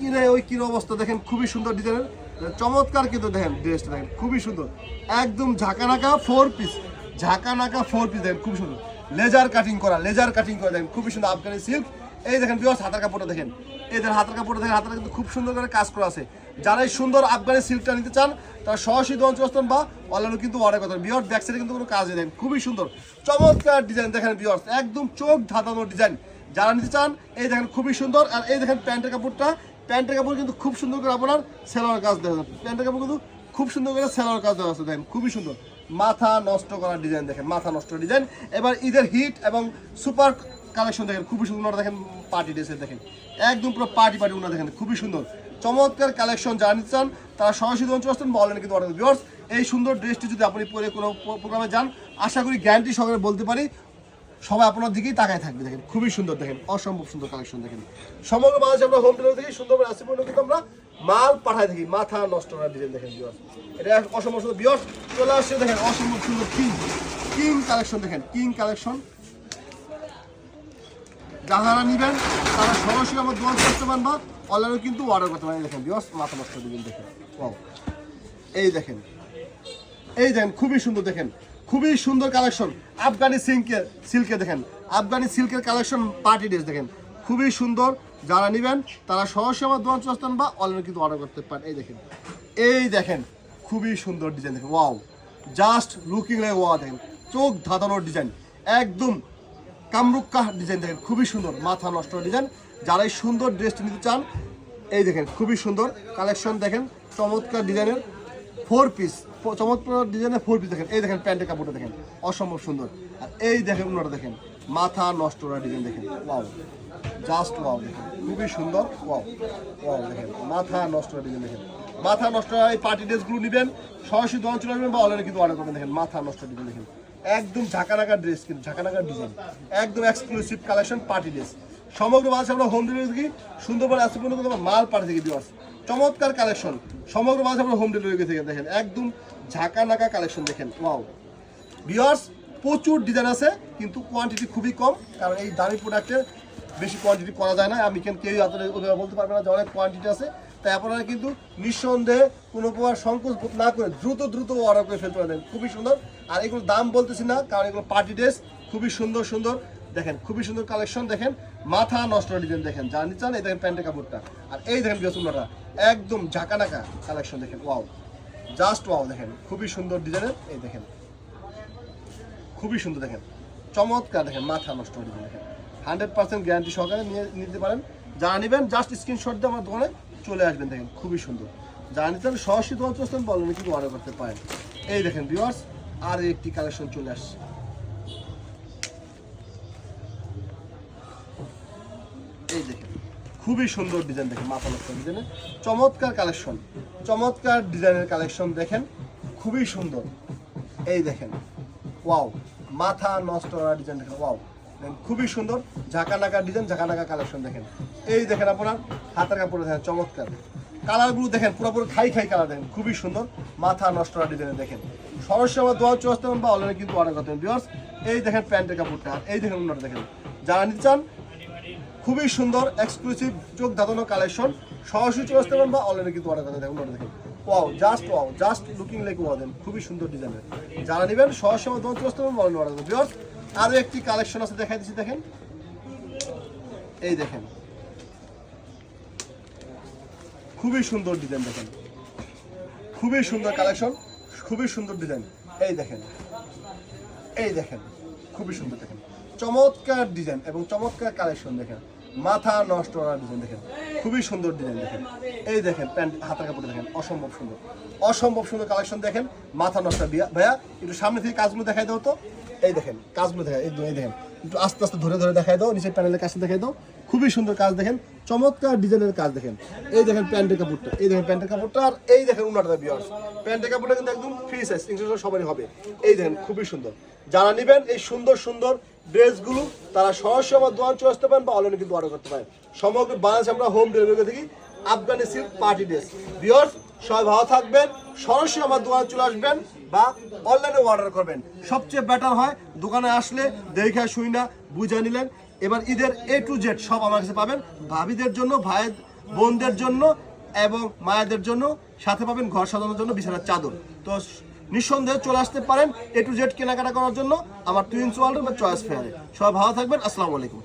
কিনে ওই কিনে অবস্থা? দেখেন, খুবই সুন্দর ডিজাইনের। চমৎকার কিন্তু দেখেন ড্রেসটা, দেখেন, খুবই সুন্দর। একদম ঝাঁকানাকা ফোর পিস ঝাঁকানাকা ফোর পিস দেখেন, খুবই সুন্দর। লেজার কাটিং করা লেজার কাটিং করা, দেখেন, খুবই সুন্দর আফগানি সিল্ক এই দেখেন বিয়স হাতের কাপড়টা দেখেন। এই দেখেন হাতের কাপড়টা দেখেন, হাতের কিন্তু খুব সুন্দর করে কাজ করা আছে। যারা এই সুন্দর আফগানি সিল্কটা নিতে চান, তারা সরাসরি দঞ্চস্তন বা অনলাইনে কিন্তু অর্ডার করতে বিয়র ব্যাক সাইডে কিন্তু কোনো কাজ নেই দেখেন খুবই সুন্দর। চমৎকার ডিজাইন দেখেন বিয়র্স একদম চোখ ধাঁধানো ডিজাইন যারা নিতে চান, এই দেখেন, খুবই সুন্দর। আর এই দেখেন, প্যান্টের কাপড়টা প্যান্টের কাপড় কিন্তু খুব সুন্দর করে আপনার সেলোয়ার কাজ আছে। প্যান্টের কাপড় কিন্তু খুব সুন্দর করে সেলোয়ার কাজ দেওয়া আছে, দেখেন, খুবই সুন্দর। মাথা নষ্ট করার ডিজাইন দেখেন, মাথা নষ্ট ডিজাইন এবার ঈদের হিট এবং সুপার কালেকশন দেখেন, খুবই সুন্দর। দেখেন পার্টি ড্রেসের দেখেন, একদম পুরো পার্টি পার্টি উনা দেখেন, খুবই সুন্দর। চমৎকার কালেকশন যারা নিতে চান, তারা সরাসরি অঞ্চল আসতেন বলেন কিন্তু অর্ডার এই সুন্দর ড্রেসটি যদি আপনি পরে কোনো প্রোগ্রামে যান, আশা করি গ্যারান্টি সহকারে বলতে পারি সবাই আপনার দিকেই তাকায় থাকবে, দেখেন। খুবই সুন্দর, দেখেন। অসম্ভব সুন্দর কালেকশন দেখেন। সমগ্র বাংলাদেশে আমরা হোম ডেলিভারি থেকে সুন্দর পর্যন্ত কিন্তু আমরা মাল পাঠাই থাকি। মাথা নষ্ট করার ডিজাইন দেখেন এটা অসম্ভব সুন্দর বিয়স চলে আসছে, দেখেন, অসম্ভব সুন্দর কিং কিং কালেকশন দেখেন কিং কালেকশন যারা নিবেন, তারা সরাসরি আমার দোকান করতে পারেন বা অনলাইনে কিন্তু অর্ডার করতে পারেন দেখেন বিয়স মাথা নষ্ট দিবেন দেখেন. এই দেখেন এই দেখেন, খুবই সুন্দর, দেখেন। খুবই সুন্দর কালেকশন আফগানি সিল্কের সিল্কে দেখেন। আফগানি সিল্কের কালেকশন পার্টি ড্রেস দেখেন। খুবই সুন্দর। যারা নেবেন, তারা সরাসরি আমার দোকান চস্তান বা অনলাইনে কিন্তু অর্ডার করতে পারেন। এই দেখেন। এই দেখেন, খুবই সুন্দর ডিজাইন দেখেন। ওয়াও জাস্ট লুকিং লাইক ওয়া দেখেন। চোখ ধাঁধানোর ডিজাইন একদম কামরুক্কা ডিজাইন দেখেন। খুবই সুন্দর। মাথা নষ্ট ডিজাইন যারা এই সুন্দর ড্রেসটি নিতে চান, এই দেখেন, খুবই সুন্দর। কালেকশন দেখেন। চমৎকার ডিজাইনের ফোর পিস চমৎকার ডিজাইনের ফোর পিস দেখেন। এই দেখেন প্যান্টের কাপড়টা দেখেন, অসম্ভব সুন্দর। আর এই দেখেন ওনারা দেখেন, মাথা নষ্ট করা ডিজাইন দেখেন। ওয়াও জাস্ট ওয়াও দেখেন, খুবই সুন্দর ওয়াও ওয়াও দেখেন, মাথা নষ্ট করা ডিজাইন দেখেন। মাথা নষ্ট এই পার্টি ড্রেসগুলো নেবেন, সরাসরি দোকান চলে আসবেন বা অনলাইনে কিন্তু অর্ডার করবেন, দেখেন, মাথা নষ্ট ডিজাইন দেখেন। একদম ঝাঁকানাকা ড্রেস কিন্তু, ঝাঁকানাকা ডিজাইন একদম এক্সক্লুসিভ কালেকশন পার্টি ড্রেস সমগ্র বাংলাদেশে আমরা হোম ডেলিভারি থেকে সুন্দরবন আসতে পর্যন্ত মাল পাঠিয়ে দিওয়ার চমৎকার কালেকশন সমগ্র বাংলাদেশে আমরা হোম ডেলিভারি থেকে দেখেন। একদম ঝাঁকা নাকা কালেকশন দেখেন। ওয়াও বিয়ার্স প্রচুর ডিজাইন আছে, কিন্তু কোয়ান্টিটি খুবই কম, কারণ এই দামি প্রোডাক্টের বেশি কোয়ান্টিটি করা যায় না। আমি কেন কেউ আপনাদের বলতে পারবে না যে অনেক কোয়ান্টিটি আছে। তাই আপনারা কিন্তু নিঃসন্দেহে কোনো প্রকার সংকোচ না করে দ্রুত দ্রুত অর্ডার করে ফেলতে পারেন খুবই সুন্দর। আর এগুলো দাম বলতেছি না, কারণ এগুলো পার্টি ড্রেস খুবই সুন্দর সুন্দর। দেখেন, খুবই সুন্দর কালেকশন দেখেন। মাথা নষ্ট ডিজাইন দেখেন। যা চান, এই দেখেন প্যান্টের কাপড়টা। আর এই দেখেন বেসুন্নটা একদম ঝাঁকানাকা কালেকশন দেখেন ওয়াও জাস্ট ওয়াও দেখেন, খুবই সুন্দর ডিজাইনের, এই দেখেন। খুবই সুন্দর দেখেন। চমৎকার দেখেন, মাথা নষ্ট হয়ে দেখেন। হান্ড্রেড পার্সেন্ট গ্যারান্টি সহকারে নিয়ে নিতে পারেন। যারা নেবেন জাস্ট স্ক্রিনশট দিয়ে আমার দোকানে চলে আসবেন দেখেন, খুবই সুন্দর। যারা নিতে সরাসরি দোকান চলে বলেন কিন্তু অর্ডার করতে পারেন। এই দেখেন ভিউয়ার্স আর একটি কালেকশন চলে আসছে। খুবই সুন্দর ডিজাইন দেখেন মাথা নষ্ট ডিজাইনের চমৎকার কালেকশন চমৎকার ডিজাইনের কালেকশন দেখেন, খুবই সুন্দর। এই দেখেন ওয়াও মাথা নষ্ট করা ডিজাইন দেখেন ওয়াও খুবই সুন্দর। ঝাঁকানাকা ডিজাইন ঝাঁকানাকা কালেকশন দেখেন। এই দেখেন আপনার হাতের কাপড় দেখেন, চমৎকার। কালারগুলো দেখেন, পুরোপুরি খাই খাই কালার দেখেন, খুবই সুন্দর। মাথা নষ্ট করা ডিজাইনের দেখেন। সরাসরি আমার দোয়া চুয়াস্তে বা অনলাইনে কিন্তু অর্ডার করতে বিয়ার্স এই দেখেন প্যান্টের কাপড়টা, এই দেখেন অন্যটা দেখেন। যারা নিতে চান খুবই সুন্দর এক্সক্লুসিভ চোখ ধাঁধানো কালেকশন সরাসরি চলে আসতে পারেন বা অনলাইনে কিন্তু অর্ডার করতে দেখুন দেখুন। Wow just wow just looking like wow then খুবই সুন্দর ডিজাইনের যারা নেবেন, সরাসরি আমার দোকান চলে আসতে পারেন অনলাইনে অর্ডার করতে আরও একটি কালেকশন আছে দেখাই দিচ্ছি, দেখেন। এই দেখেন। খুবই সুন্দর ডিজাইন দেখেন। খুবই সুন্দর কালেকশন খুবই সুন্দর ডিজাইন এই দেখেন। এই দেখেন। খুবই সুন্দর দেখেন। চমৎকার ডিজাইন এবং চমৎকার কালেকশন দেখেন। মাথা নষ্ট করা ডিজাইন দেখেন। খুবই সুন্দর ডিজাইন দেখেন। এই দেখেন প্যান্ট হাতের কাপড় দেখেন, অসম্ভব সুন্দর। অসম্ভব সুন্দর কালেকশন দেখেন। মাথা নষ্ট ভাইয়া, একটু সামনে থেকে কাজগুলো দেখাই দাও তো। এই দেখেন, কাজগুলো দেখাই, এই এই দেখেন, একটু আস্তে আস্তে ধরে ধরে দেখাই দাও, নিচের প্যানেলের কাছে দেখাই দাও। খুবই সুন্দর কাজ দেখেন, চমৎকার ডিজাইনের কাজ দেখেন। এই দেখেন প্যান্টের কাপড়টা, এই দেখেন প্যান্টের কাপড়টা, আর এই দেখেন উনাটা বিয়ার্স প্যান্টের কাপড়টা কিন্তু একদম ফ্রি সাইজ সবারই হবে। এই দেখেন, খুবই সুন্দর। যারা নেবেন, এই সুন্দর সুন্দর ড্রেসগুলো তারা সরাসরি আমার দোকান চলে আসতে পারেন বা অনলাইনে কিন্তু অর্ডার করতে পারেন। সমগ্র বাংলাদেশে আমরা হোম ডেলিভারি থেকে Afghani silk party dress viewers সবাই ভালো থাকবেন, সরাসরি আমার দোকানে চলে আসবেন বা অনলাইনে অর্ডার করবেন। সবচেয়ে বেটার হয়, দোকানে আসলে দেখে শুই না বুঝে নিলেন। এবার ঈদের এ টু জেড সব আমার কাছে পাবেন। ভাবিদের জন্য ভাইয়ের বোনদের জন্য এবং মায়েদের জন্য, সাথে পাবেন ঘর সাজানোর জন্য বিছানার চাদর। তো নিঃসন্দেহে চলে আসতে পারেন এ টু জেড কেনাকাটা করার জন্য আমার টুইন্স ওয়ার্ল্ড বা চয়েস ফেয়ারে সবাই ভালো থাকবেন, আসসালামু আলাইকুম।